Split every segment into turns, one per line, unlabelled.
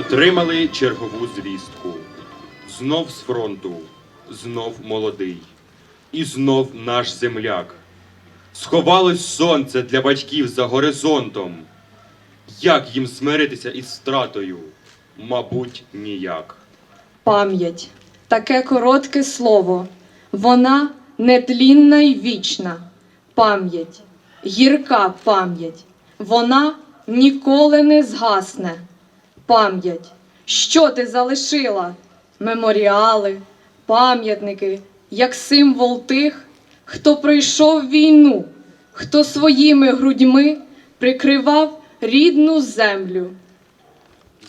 Отримали чергову звістку. Знов з фронту, знов молодий. І знов наш земляк. Сховалось сонце для батьків за горизонтом. Як їм смиритися із стратою? Мабуть, ніяк.
Пам'ять таке коротке слово. Вона нетлінна й вічна. Пам'ять, гірка пам'ять. Вона ніколи не згасне. Пам'ять, що ти залишила? Меморіали, пам'ятники, як символ тих, хто пройшов війну, хто своїми грудьми прикривав рідну землю.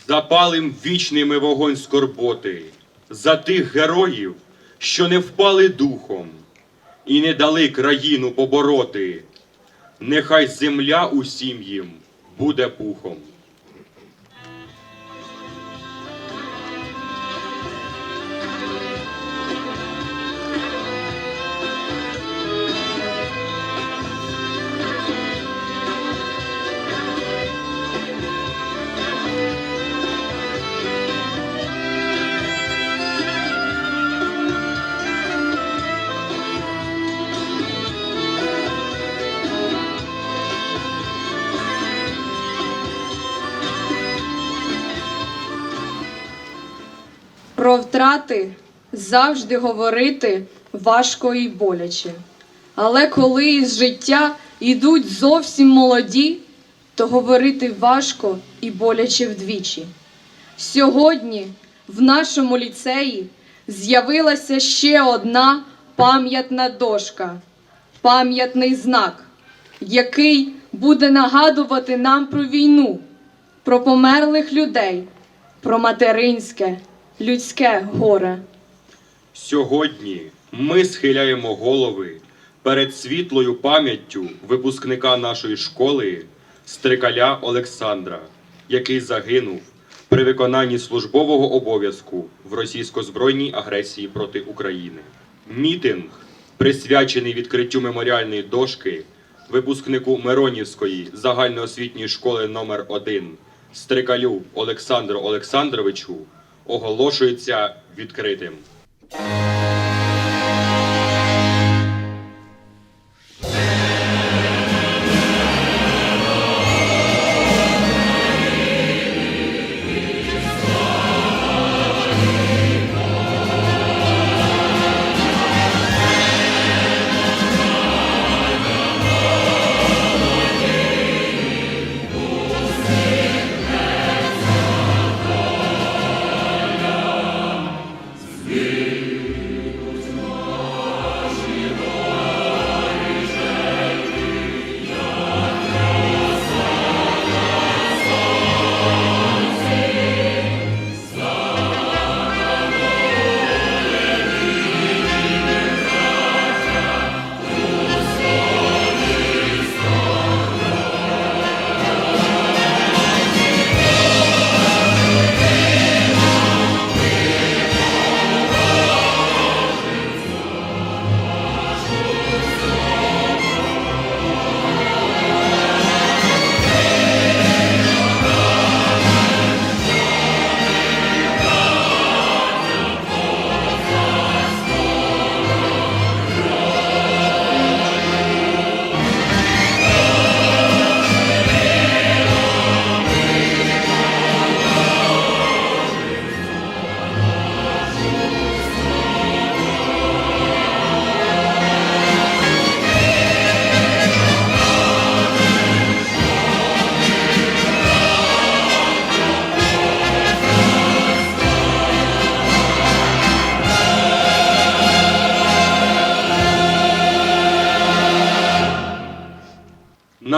Запалим вічний ми вогонь скорботи за тих героїв, що не впали духом і не дали країну побороти. Нехай земля усім їм буде пухом.
Втрати завжди говорити важко і боляче. Але коли із життя йдуть зовсім молоді, то говорити важко і боляче вдвічі. Сьогодні в нашому ліцеї з'явилася ще одна пам'ятна дошка, пам'ятний знак, який буде нагадувати нам про війну, про померлих людей, про материнське, людське горе.
Сьогодні ми схиляємо голови перед світлою пам'яттю випускника нашої школи Стрикаля Олександра, який загинув при виконанні службового обов'язку в російсько-збройній агресії проти України. Мітинг, присвячений відкриттю меморіальної дошки випускнику Миронівської загальноосвітньої школи номер 1 Стрикалю Олександру Олександровичу, оголошується відкритим.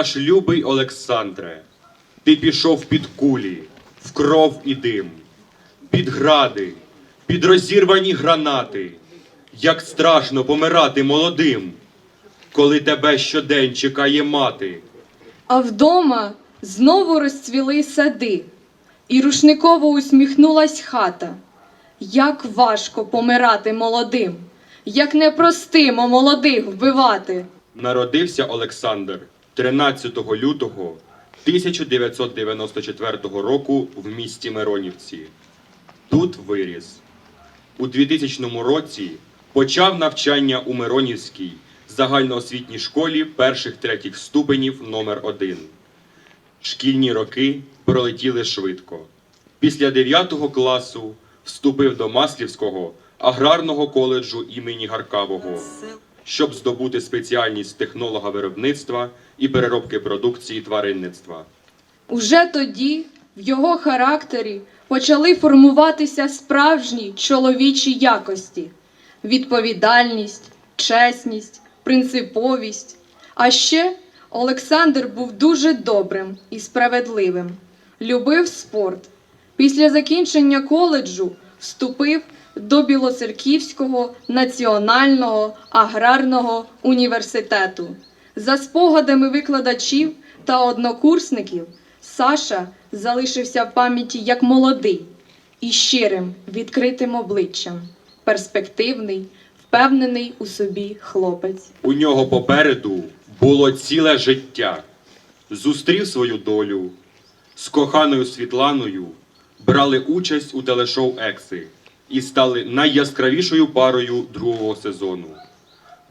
Наш любий Олександре, ти пішов під кулі, в кров і дим, під гради, під розірвані гранати. Як страшно помирати молодим, коли тебе щодень чекає мати.
А вдома знову розцвіли сади, і рушниково усміхнулась хата. Як важко помирати молодим, як непростимо молодих вбивати.
Народився Олександр 13 лютого 1994 року в місті Миронівці. Тут виріс. У 2000 році почав навчання у Миронівській загальноосвітній школі перших третіх ступенів номер 1 Шкільні роки пролетіли швидко. Після 9 класу вступив до Маслівського аграрного коледжу імені Гаркавого, щоб здобути спеціальність технолога виробництва і переробки продукції тваринництва.
Уже тоді в його характері почали формуватися справжні чоловічі якості: відповідальність, чесність, принциповість. А ще Олександр був дуже добрим і справедливим, любив спорт. Після закінчення коледжу вступив до Білоцерківського національного аграрного університету. За спогадами викладачів та однокурсників, Саша залишився в пам'яті як молодий і щирим, відкритим обличчям, перспективний, впевнений у собі хлопець.
У нього попереду було ціле життя. Зустрів свою долю з коханою Світланою, брали участь у телешоу Екси і стали найяскравішою парою другого сезону.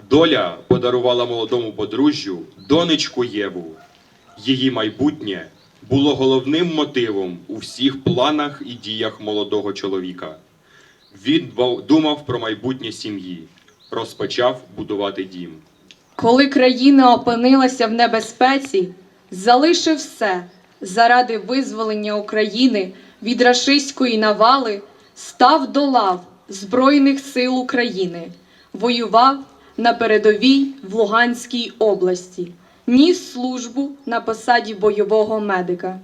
Доля подарувала молодому подружжю донечку Єву. Її майбутнє було головним мотивом у всіх планах і діях молодого чоловіка. Він думав про майбутнє сім'ї, розпочав будувати дім.
Коли країна опинилася в небезпеці, залишив все заради визволення України від рашистської навали, став до лав Збройних сил України, воював на передовій в Луганській області, ніс службу на посаді бойового медика.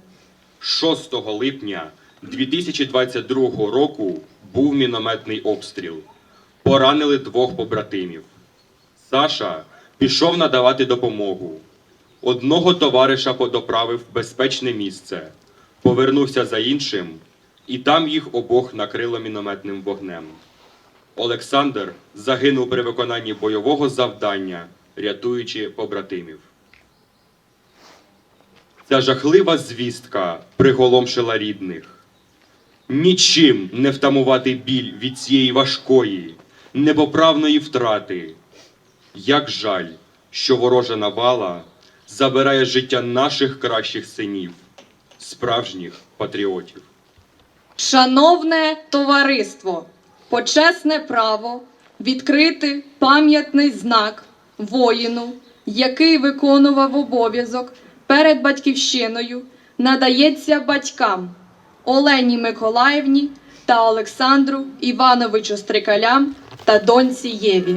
6 липня 2022 року був мінометний обстріл. Поранили двох побратимів. Саша пішов надавати допомогу. Одного товариша подоправив в безпечне місце, повернувся за іншим, і там їх обох накрило мінометним вогнем. Олександр загинув при виконанні бойового завдання, рятуючи побратимів. Ця жахлива звістка приголомшила рідних. Нічим не втамувати біль від цієї важкої, непоправної втрати. Як жаль, що ворожа навала забирає життя наших кращих синів, справжніх патріотів.
Шановне товариство, почесне право відкрити пам'ятний знак воїну, який виконував обов'язок перед батьківщиною, надається батькам Олені Миколаївні та Олександру Івановичу Стрикалям та доньці Єві.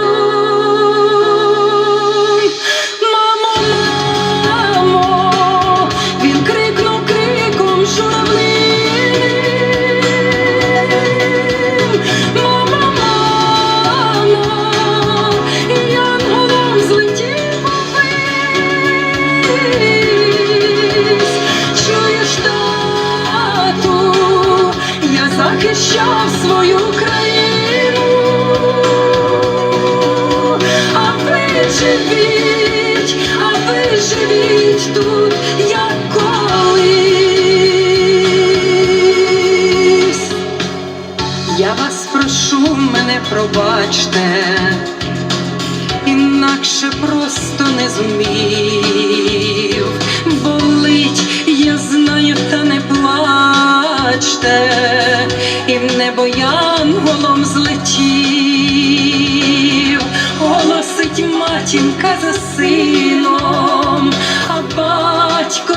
Матінка за сином, а батько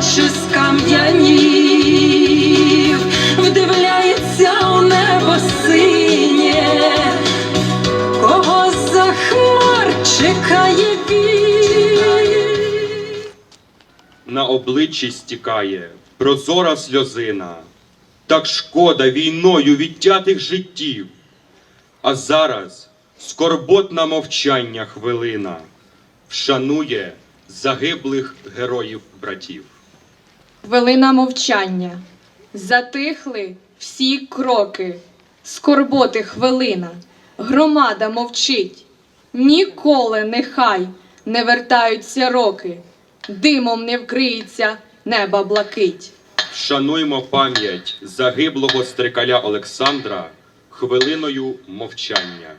і скам'янів, вдивляється у небо синє, кого за хмар чекає він.
На обличчі стікає прозора сльозина. Так шкода війною відтятих життів. А зараз скорботна мовчання хвилина вшанує загиблих героїв братів.
Хвилина мовчання. Затихли всі кроки. Скорботи хвилина. Громада мовчить. Ніколи нехай не вертаються роки. Димом не вкриється неба блакить.
Вшануймо пам'ять загиблого стрикаля Олександра хвилиною мовчання.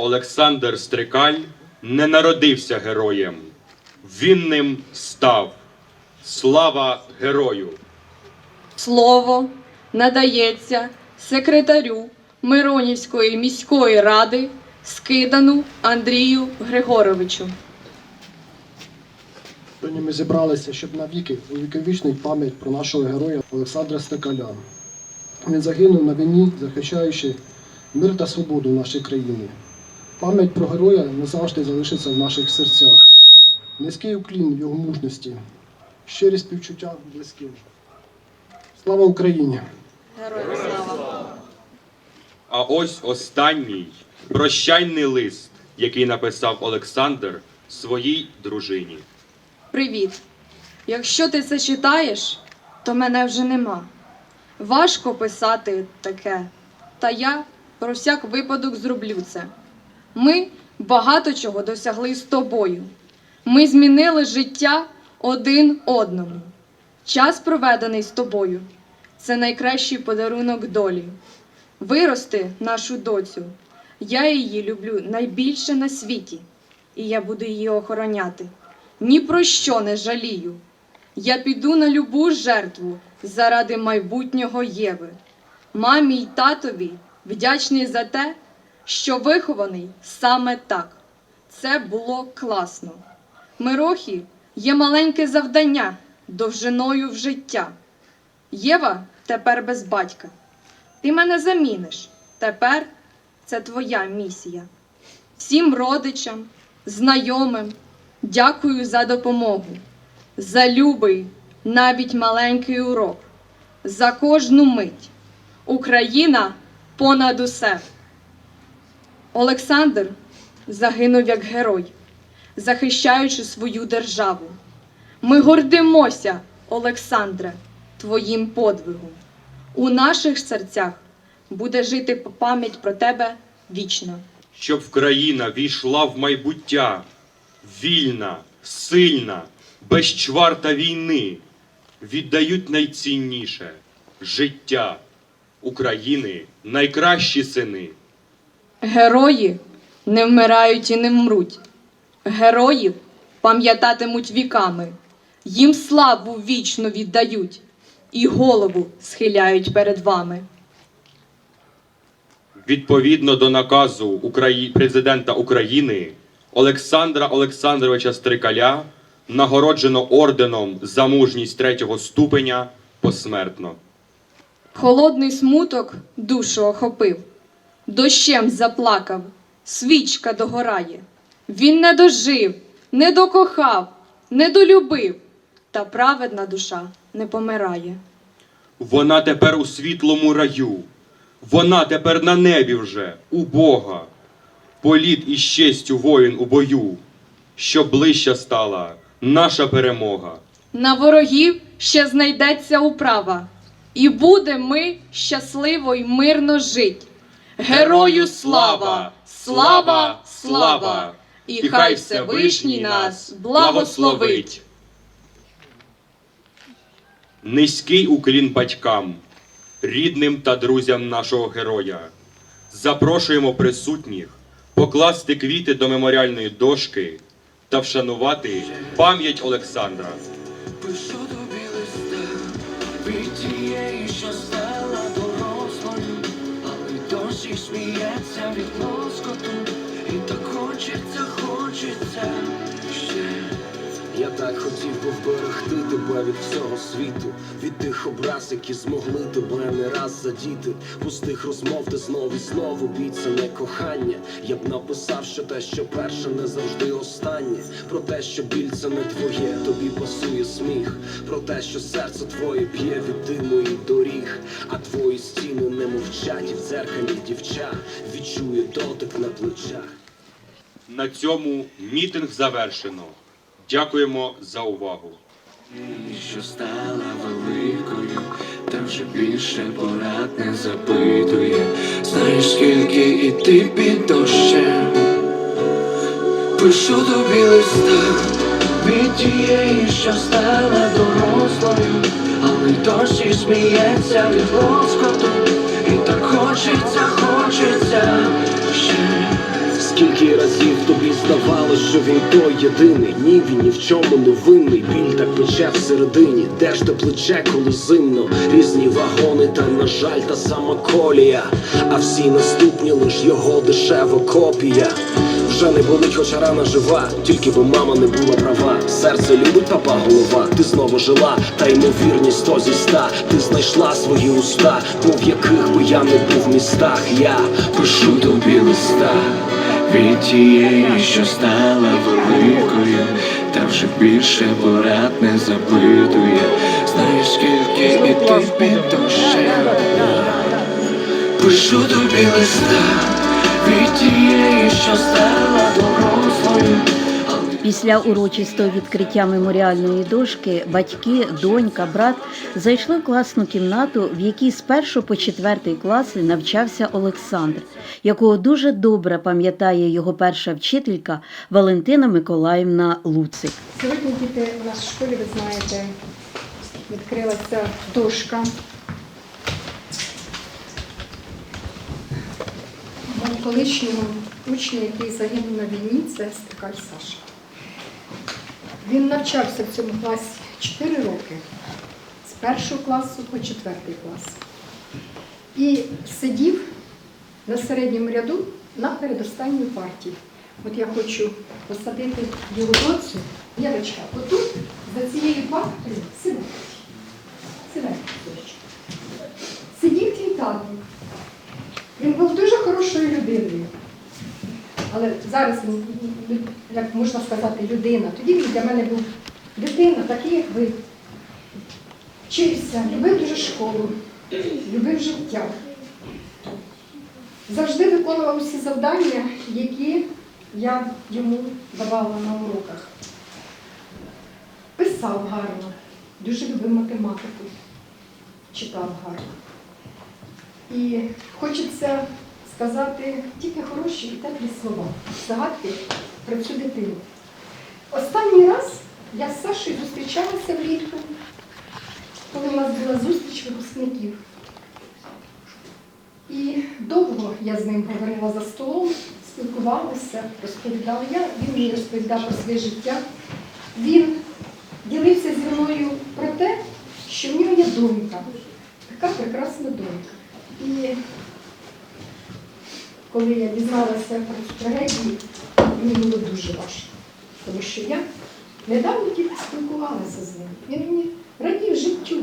Олександр Стрикаль не народився героєм. Він ним став. Слава герою!
Слово надається секретарю Миронівської міської ради Скидану Андрію Григоровичу.
Сьогодні ми зібралися, щоб навіки увіковічнити пам'ять про нашого героя Олександра Стекаля. Він загинув на війні, захищаючи мир та свободу в нашій країні. Пам'ять про героя назавжди залишиться в наших серцях. Низький уклін його мужності, щирі співчуття близьким. Слава Україні!
Героям слава!
А ось останній прощальний лист, який написав Олександр своїй дружині.
Привіт! Якщо ти це читаєш, то мене вже нема. Важко писати таке, та я про всяк випадок зроблю це. Ми багато чого досягли з тобою. Ми змінили життя один одному. Час, проведений з тобою, це найкращий подарунок долі. Вирости нашу доцю. Я її люблю найбільше на світі, і я буду її охороняти. Ні про що не жалію. Я піду на любу жертву заради майбутнього Єви. Мамі й татові вдячний за те, що вихований саме так. Це було класно. Мирохі є маленьке завдання довжиною в життя. Єва тепер без батька. Ти мене заміниш. Тепер це твоя місія. Всім родичам, знайомим дякую за допомогу, за любий, навіть маленький урок, за кожну мить. Україна понад усе. Олександр загинув як герой, захищаючи свою державу. Ми гордимося, Олександре, твоїм подвигом. У наших серцях буде жити пам'ять про тебе вічно.
Щоб країна війшла в майбуття, вільна, сильна, без чварта війни, віддають найцінніше життя України найкращі сини.
Герої не вмирають і не вмруть. Героїв пам'ятатимуть віками, їм славу вічно віддають і голову схиляють перед вами.
Відповідно до наказу Украї... президента України Олександра Олександровича Стрикаля нагороджено орденом за мужність третього ступеня посмертно.
Холодний смуток душу охопив, дощем заплакав, свічка догорає. Він не дожив, не докохав, не долюбив, та праведна душа не помирає.
Вона тепер у світлому раю, вона тепер на небі вже, у Бога. Політ із честю воїн у бою, щоб ближча стала наша перемога.
На ворогів ще знайдеться управа. і будемо ми щасливо й мирно жить. Герою слава! Слава! Слава! І хай Всевишній нас благословить!
Низький уклін батькам, рідним та друзям нашого героя. Запрошуємо присутніх покласти квіти до меморіальної дошки та вшанувати пам'ять Олександра.
Пишу тобі листа від тієї, що стала досі сміється від лоскоту, і так хочеться, хочеться ще. Я так хотів би вберегти тебе від всього світу, від тих образ, які змогли тебе не раз задіти. Пустих розмов ти знов і знову обіцяне кохання. Я б написав, що те, що перше, не завжди останнє. Про те, що біль це не твоє, тобі пасує сміх. Про те, що серце твоє п'є від диму і доріг, а твої стіни не мовчать, і в дзеркалі дівча відчує дотик на плечах.
На цьому мітинг завершено. Дякуємо за увагу.
що стала великою, та вже більше порад не запитує. Знаєш, скільки іти під дощем. Пишу тобі листа від тієї, що стала дорослою, але досі сміється від лоскоту. І так хочеться, хочеться ще. Скільки разів тобі здавалось, що він той єдиний, ні він ні в чому не винний, біль так пече всередині, де ж те плече, коли зимно, різні вагони, та на жаль, та сама колія, а всі наступні лиш його дешева копія. Вже не болить, хоча рана жива, тільки бо мама не була права. Серце любить папа голова, ти знову жила, та ймовірність сто зі ста. Ти знайшла свої уста, бо в яких би я не був містах. Я пишу тобі листа від тієї, що стала великою, та вже більше порад не запитує. Знаєш, скільки іти під дощем. Пишу тобі листа від тієї, що стала дорослою.
Після урочистого відкриття меморіальної дошки батьки, донька, брат зайшли в класну кімнату, в якій з першого по четвертий класи навчався Олександр, якого дуже добре пам'ятає його перша вчителька Валентина Миколаївна Луцик.
Сьогодні діти у нас в школі, ви знаєте, відкрилася дошка. Колишнього учня, який загинув на війні, це Стикаль Саша. Він навчався в цьому класі 4 роки, з першого класу по четвертий клас. І сидів на середньому ряду на передостанній партії. От я хочу посадити його доцю, Яночка, отут, за цією сідай. Сідай, дочка. Сидів твій тато. Він був дуже хорошою людиною. Але зараз як можна сказати, людина. Тоді він для мене був людина, такий, як ви. Вчився, любив дуже школу, любив життя завжди виконував усі завдання, які я йому давала на уроках. Писав гарно, дуже любив математику, читав гарно. І хочеться сказати тільки хороші і теплі слова, згадки про цю дитину. Останній раз я з Сашою зустрічалася влітку, коли у нас була зустріч випускників. І довго я з ним говорила за столом, спілкувалася, розповідала я, він мені розповідав про своє життя. Він ділився зі мною про те, що в нього є донька, така прекрасна донька. І коли я дізналася про трагедію, мені було дуже важко, тому що я недавно тільки спілкувалася з ним. Він мені радів життю,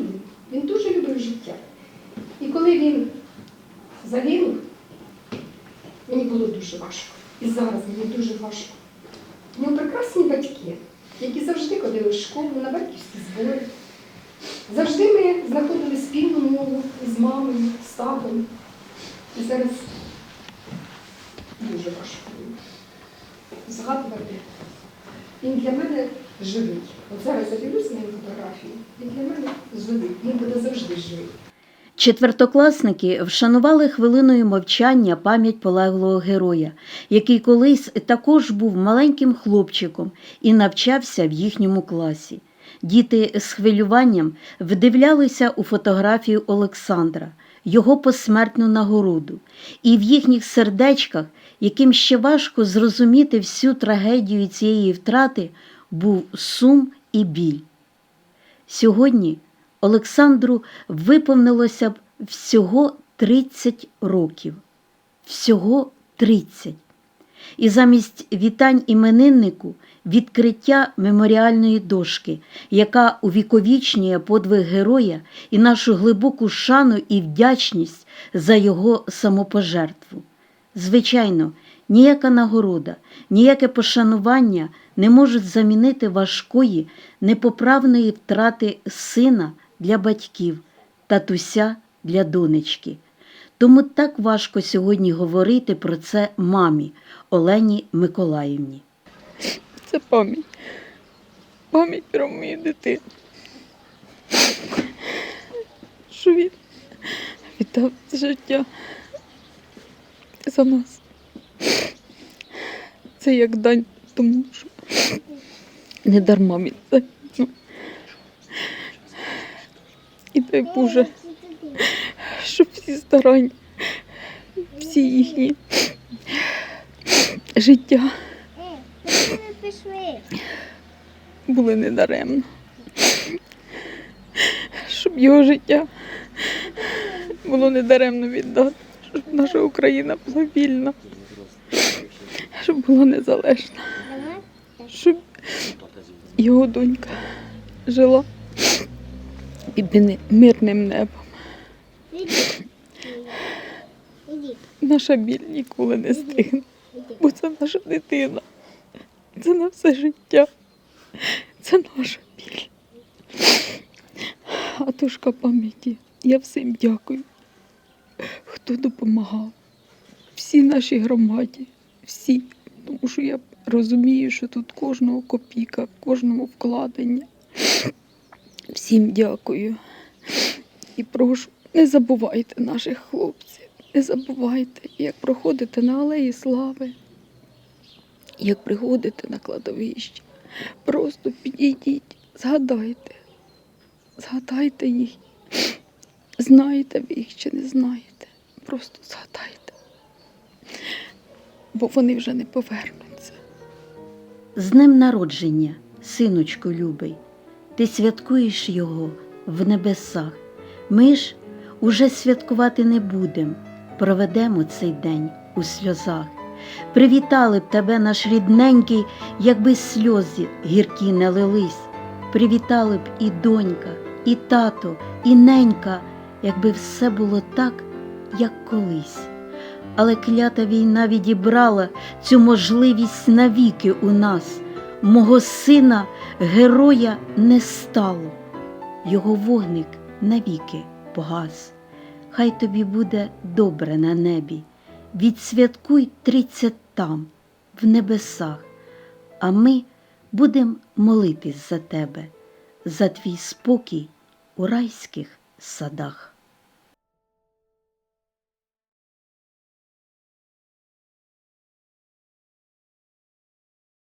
він дуже любив життя. І коли він загинув, мені було дуже важко. І зараз мені дуже важко. У нього прекрасні батьки, які завжди ходили в школу, на батьківські збори. Завжди ми знаходили спільну мову з мамою, з татом. І зараз дуже важко. Згадувати. Він для мене живий. От зараз я дивлюсь на його фотографію, він для мене живий. Він буде завжди живий.
Четвертокласники вшанували хвилиною мовчання пам'ять полеглого героя, який колись також був маленьким хлопчиком і навчався в їхньому класі. Діти з хвилюванням вдивлялися у фотографію Олександра, його посмертну нагороду, і в їхніх сердечках, яким ще важко зрозуміти всю трагедію цієї втрати, був сум і біль. Сьогодні Олександру виповнилося б всього 30 років. Всього 30. І замість вітань імениннику відкриття меморіальної дошки, яка увіковічнює подвиг героя і нашу глибоку шану і вдячність за його самопожертву. Звичайно, ніяка нагорода, ніяке пошанування не можуть замінити важкої, непоправної втрати сина для батьків, татуся для донечки. Тому так важко сьогодні говорити про це мамі Олені Миколаївні.
Це пам'ять. Пам'ять про мою дитину. Що він віддав життя за нас. Це як дань тому, що не дарма він. І дай Боже, щоб всі старання, всі їхні життя були недаремно. Щоб його життя було недаремно віддати, щоб наша Україна була вільна, щоб була незалежна, щоб його донька жила під мирним небом. Наша біль ніколи не стигне, бо це наша дитина. Це на все життя. Це наша біль. А тушка пам'яті. Я всім дякую, хто допомагав. Всій нашій громаді, всі. Тому що я розумію, що тут кожного копійка, кожному вкладення. Всім дякую. І прошу, не забувайте наших хлопців, не забувайте, як проходите на Алеї Слави, як приходите на кладовище. Просто підійдіть, згадайте, згадайте їх. Знаєте ви їх чи не знаєте. Просто згадайте. Бо вони вже не повернуться.
З днем народження, синочку любий, ти святкуєш його в небесах. Ми ж уже святкувати не будем, проведемо цей день у сльозах. Привітали б тебе, наш рідненький, якби сльози гіркі не лились. Привітали б і донька, і тато, і ненька, якби все було так, як колись. Але клята війна відібрала цю можливість навіки у нас. Мого сина, героя, не стало, його вогник навіки погас. Хай тобі буде добре на небі. Відсвяткуй тридцять там, в небесах, а ми будемо молитись за тебе, за твій спокій у райських садах.